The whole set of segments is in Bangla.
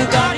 you got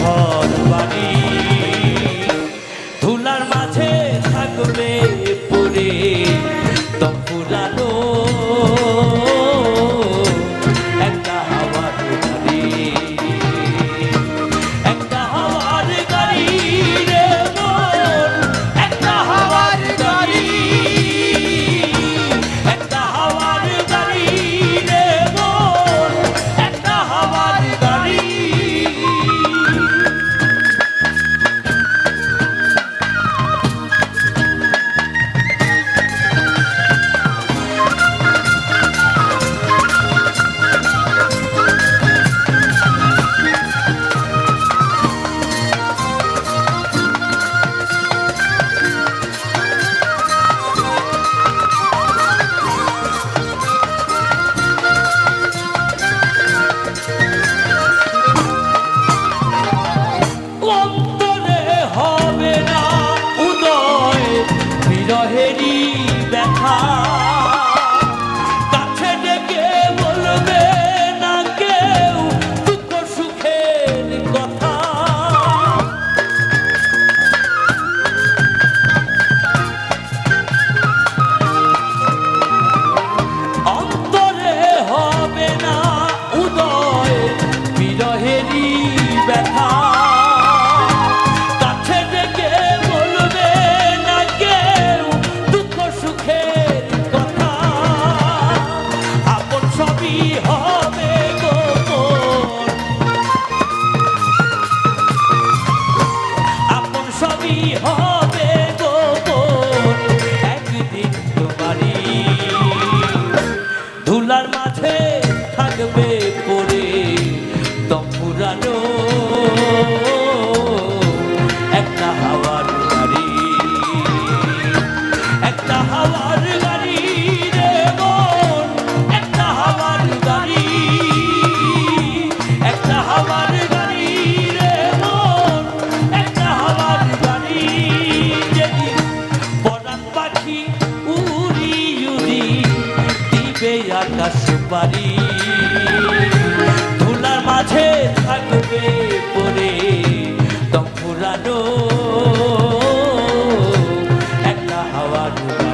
ঘর বাড়ি। ধুলার মাঝে থাকবে পরে। তখন be home. পারি ধুলার মাঝে থাকবে পরে দম পুরানো একটা হাওয়া ডুবা